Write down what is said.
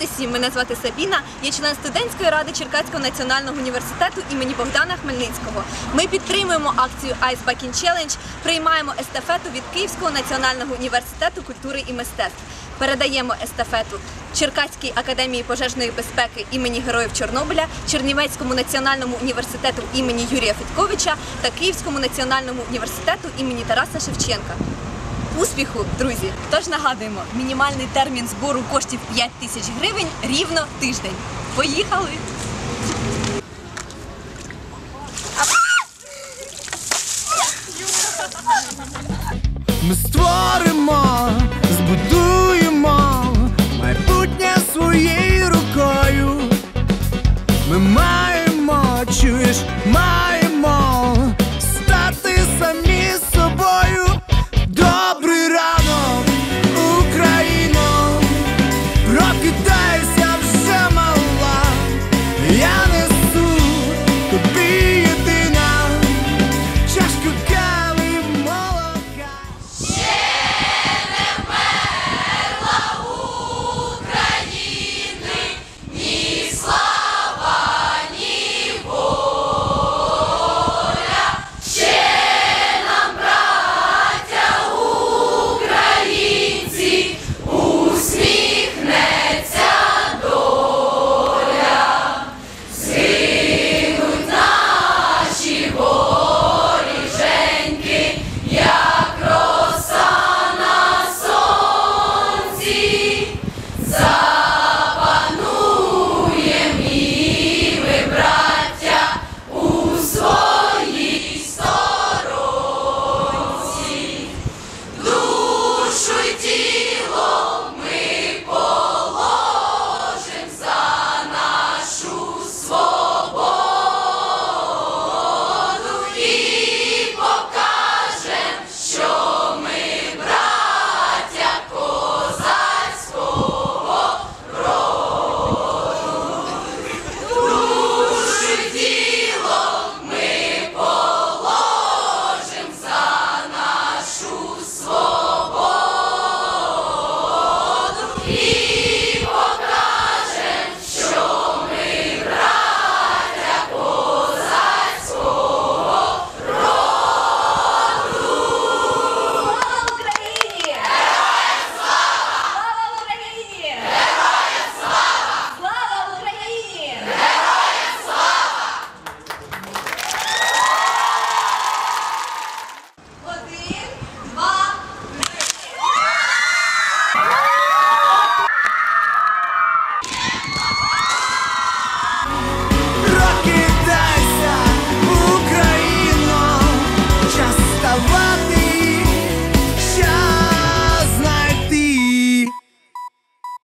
друзі, мене звати Сабіна. Я член студентської ради Черкаського національного університету імені Богдана Хмельницького. Ми підтримуємо акцію Ice Bucket Challenge, приймаємо естафету від Київського національного університету культури і мистецтв. Передаємо естафету Черкаській академії пожежної безпеки імені Героїв Чорнобиля, Чернівецькому національному університету імені Юрія Федьковича та Київському національному університету імені Тараса Шевченка. Успіху, друзі! Тож нагадуємо, мінімальний термін збору коштів 5 тисяч гривень рівно тиждень. Поїхали! Ми створимо, could die.